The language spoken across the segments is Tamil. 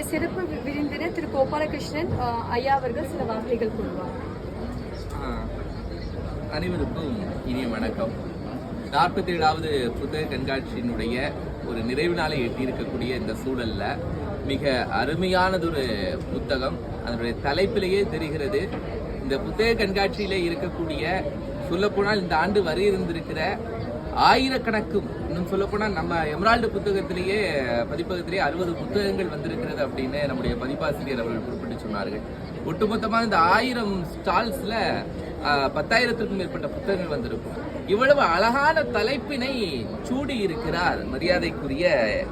நம்மளுடைய சிறப்பு விருந்தினர் திரு கோபாலகிருஷ்ணன் ஐயா அவர்கள் சில வார்த்தைகள் கூறுவார். அனைவருக்கும் இனிய வணக்கம். நாற்பத்தி ஏழாவது புத்தக கண்காட்சியினுடைய ஒரு நிறைவு நாளை எட்டியிருக்கக்கூடிய இந்த சூழல்ல மிக அருமையானதொரு புத்தகம். அதனுடைய தலைப்பிலேயே தெரிகிறது இந்த புத்தக கண்காட்சியிலே இருக்கக்கூடிய சொல்லப்போனால் இந்த ஆண்டு வரி இருந்திருக்கிற ஆயிரக்கணக்கும் இன்னும் சொல்லப்போனால் நம்ம எமரால்டு புத்தகத்திலேயே பதிப்பகத்திலேயே அறுபது புத்தகங்கள் வந்திருக்கிறது அப்படின்னு நம்முடைய பதிப்பாசிரியர் அவர்கள் குறிப்பிட்டு சொன்னார்கள். ஒட்டுமொத்தமாக இந்த ஆயிரம் ஸ்டால்ஸ்ல பத்தாயிரத்திற்கும் மேற்பட்ட புத்தகங்கள் வந்திருக்கும். இவ்வளவு அழகான தலைப்பினை சூடி இருக்கிறார் மரியாதைக்குரிய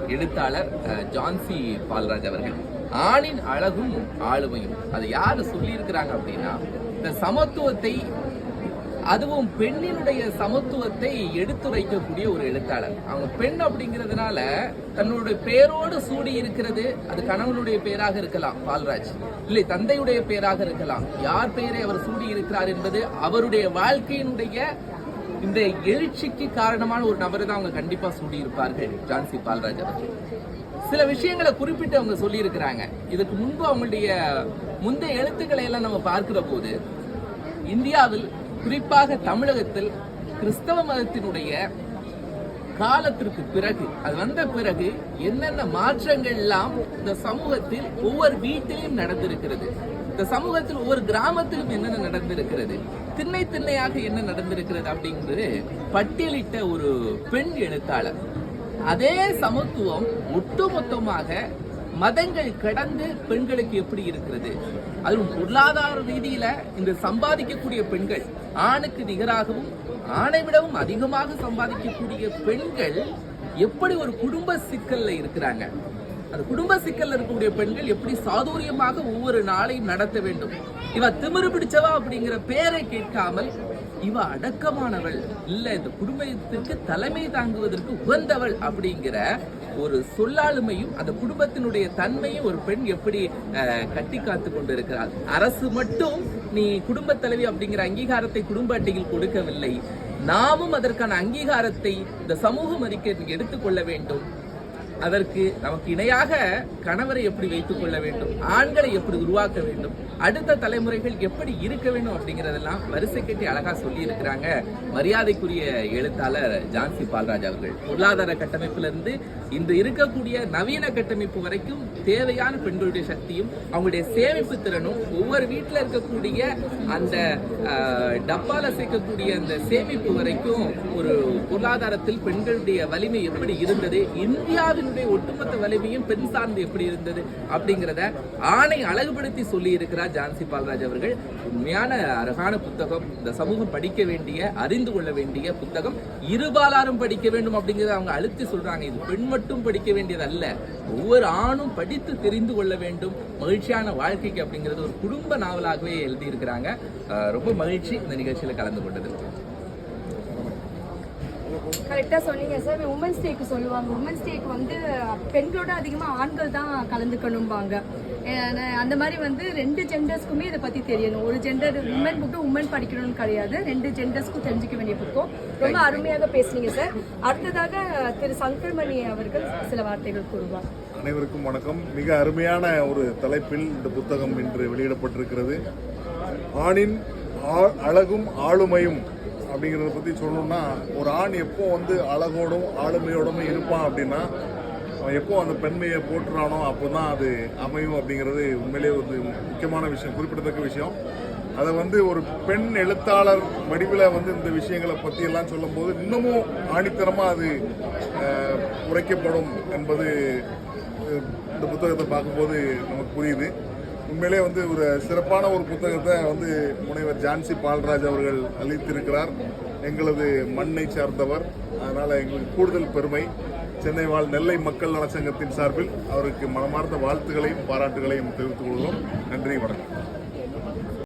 எழுத்தாளர் அஹ், ஜான்சி பால்ராஜ் அவர்கள். ஆணின் அழகும் ஆளுமையும். அதை யார் சொல்லி இருக்கிறாங்க அப்படின்னா இந்த சமத்துவத்தை அதுவும் பெண்ணினுடைய சமத்துவத்தை எடுத்துரைக்கக்கூடிய ஒரு எழுத்தாளர். அவங்க பெண் அப்படிங்கிறதுனால தன்னுடைய பேரோடு சூடி இருக்கிறது அது கணவனுடைய பேராக இருக்கலாம் பால்ராஜ். இல்லை தந்தையுடைய பேராக இருக்கலாம். யார் பெயரை அவர் சூடி இருக்கிறார் என்பது அவருடைய வாழ்க்கையினுடைய இந்த எழுச்சிக்கு காரணமான ஒரு நபரை தான் அவங்க கண்டிப்பா சூடி இருப்பார்கள் ஜான்சி பால்ராஜ் அவர்கள். சில விஷயங்களை குறிப்பிட்டு அவங்க சொல்லியிருக்கிறாங்க. இதுக்கு முன்பு அவங்களுடைய முந்தைய எழுத்துக்களை எல்லாம் நம்ம பார்க்கிற போது இந்தியாவில் குறிப்பாக தமிழகத்தில் கிறிஸ்தவ மதத்தினுடைய காலத்திற்கு பிறகு அது வந்த பிறகு என்னென்ன மாற்றங்கள் எல்லாம் இந்த சமூகத்தில் ஒவ்வொரு வீட்டிலும் நடந்திருக்கிறது? இந்த சமூகத்தில் ஒவ்வொரு கிராமத்திலும் என்னென்ன நடந்திருக்கிறது? திண்ணை திண்ணையாக என்ன நடந்திருக்கிறது அப்படிங்கிறது பட்டியலிட்ட ஒரு பெண் எழுத்தாளர். அதே சமத்துவம் ஒட்டுமொத்தமாக மதங்கள் கடந்து பெண்களுக்கு எப்படி இருக்கிறது? அதுவும் பொருளாதார ரீதியில இந்த சம்பாதிக்கக்கூடிய பெண்கள் ஆணுக்கு நிகராகவும் ஆணை விடவும் அதிகமாக சம்பாதிக்கக்கூடிய பெண்கள் எப்படி ஒரு குடும்ப சிக்கல்ல இருக்கிறாங்க? அந்த குடும்ப சிக்கல்ல இருக்கக்கூடிய பெண்கள் எப்படி சாதுரியமாக ஒவ்வொரு நாளையும் நடத்த வேண்டும்? இவ திமிரு பிடிச்சவா அப்படிங்கிற பேரை கேட்காமல் இவ அடக்கமானவள். இல்ல இந்த குடும்பத்திற்கு தலைமை தாங்குவதற்கு உகந்தவள் அப்படிங்கிற ஒரு சொல்லாளுமையும் அந்த குடும்பத்தினுடைய தன்மையும் ஒரு பெண் எப்படி அஹ், கட்டி காத்து கொண்டு இருக்கிறாள் அரசு மட்டும் நீ குடும்ப தலைவி அப்படிங்கிற அங்கீகாரத்தை குடும்ப அட்டையில் கொடுக்கவில்லை. நாமும் அதற்கான அங்கீகாரத்தை இந்த சமூகம் அறிக்கை எடுத்துக்கொள்ள வேண்டும். அதற்கு நமக்கு இணையாக கணவரை எப்படி வைத்துக் கொள்ள வேண்டும் ஆண்களை எப்படி உருவாக்க வேண்டும் அடுத்த தலைமுறைகள் எப்படி இருக்க வேண்டும் அப்படிங்கறதெல்லாம் வரிசை கட்டி அழகா சொல்லி இருக்கிறாங்க மரியாதைக்குரிய எழுத்தாளர் ஜான்சி பால்ராஜ் அவர்கள். பொருளாதார கட்டமைப்பிலிருந்து இன்று இருக்கக்கூடிய நவீன கட்டமைப்பு வரைக்கும் தேவையான பெண்களுடைய சக்தியும் அவங்களுடைய சேமிப்பு திறனும் ஒவ்வொரு வீட்டில் இருக்கக்கூடிய அந்த ஆஹ், டப்பால சேர்க்கக்கூடிய அந்த சேமிப்பு வரைக்கும் ஒரு பொருளாதாரத்தில் பெண்களுடைய வலிமை எப்படி இருந்தது இந்தியாவினுடைய ஒட்டுமொத்த வலிமையும் பெண் சார்ந்து எப்படி இருந்தது அப்படிங்கிறத ஆணை அழகுபடுத்தி சொல்லி இருக்கிறார் ஜான்சி பால்ராஜ் அவர்கள். உண்மையான அழகான புத்தகம். இந்த சமூகம் படிக்க வேண்டிய அறிந்து கொள்ள வேண்டிய புத்தகம். இருபாலாரும் படிக்க வேண்டும் அப்படிங்கிறத அவங்க அழுத்தி சொல்றாங்க. இது பெண் மட்டும் படிக்க வேண்டியது அல்ல ஒவ்வொரு ஆணும் படித்து தெரிந்து கொள்ள வேண்டும். மகிழ்ச்சியான வாழ்க்கைக்கு அப்படிங்கிறது ஒரு குடும்ப நாவலாகவே எழுதியிருக்கிறாங்க. ரொம்ப மகிழ்ச்சி இந்த நிகழ்ச்சியில கலந்து கொண்டது கரெக்டாக சொன்னீங்க சார். உமன்ஸ் டேக்கு சொல்லுவாங்க. உமன்ஸ் டேக்கு வந்து பெண்களோட அதிகமாக ஆண்கள் தான் கலந்துக்கணும்பாங்க. அந்த மாதிரி வந்து ரெண்டு ஜெண்டர்ஸ்க்குமே இதை பற்றி தெரியணும். ஒரு ஜெண்டர் உமன் புக்கு உமன் படிக்கணும்னு கிடையாது. ரெண்டு ஜெண்டர்ஸ்க்கும் தெரிஞ்சுக்க வேண்டிய புக்கும். ரொம்ப அருமையாக பேசுனீங்க சார். அடுத்ததாக திரு சங்கர்மணி அவர்கள் சில வார்த்தைகள் கூறுவார். அனைவருக்கும் வணக்கம். மிக அருமையான ஒரு தலைப்பில் இந்த புத்தகம் இன்று வெளியிடப்பட்டிருக்கிறது. ஆணின் அழகும் ஆளுமையும் அப்படிங்கிறத பற்றி சொல்லணும்னா ஒரு ஆண் எப்போ வந்து அழகோடும் ஆளுமையோடும் இருப்பான் அப்படின்னா அவன் எப்போ அந்த பெண்மையை போற்றுறானோ அப்போ தான் அது அமையும் அப்படிங்கிறது உண்மையிலேயே ஒரு முக்கியமான விஷயம் குறிப்பிடத்தக்க விஷயம். அதை வந்து ஒரு பெண் எழுத்தாளர் வடிவில் வந்து இந்த விஷயங்களை பற்றியெல்லாம் சொல்லும்போது இன்னமும் ஆணித்தரமாக அது குறைக்கப்படும் உரைக்கப்படும் என்பது இந்த புத்தகத்தை பார்க்கும்போது நமக்கு புரியுது. உண்மையிலே வந்து ஒரு சிறப்பான ஒரு புத்தகத்தை வந்து முனைவர் ஜான்சி பால்ராஜ் அவர்கள் அளித்திருக்கிறார். எங்களது மண்ணை சார்ந்தவர். அதனால் எங்களுக்கு கூடுதல் பெருமை. சென்னை வாழ் நெல்லை மக்கள் நலச்சங்கத்தின் சார்பில் அவருக்கு மனமார்ந்த வாழ்த்துக்களையும் பாராட்டுகளையும் தெரிவித்துக் கொள்கிறோம். நன்றி வணக்கம்.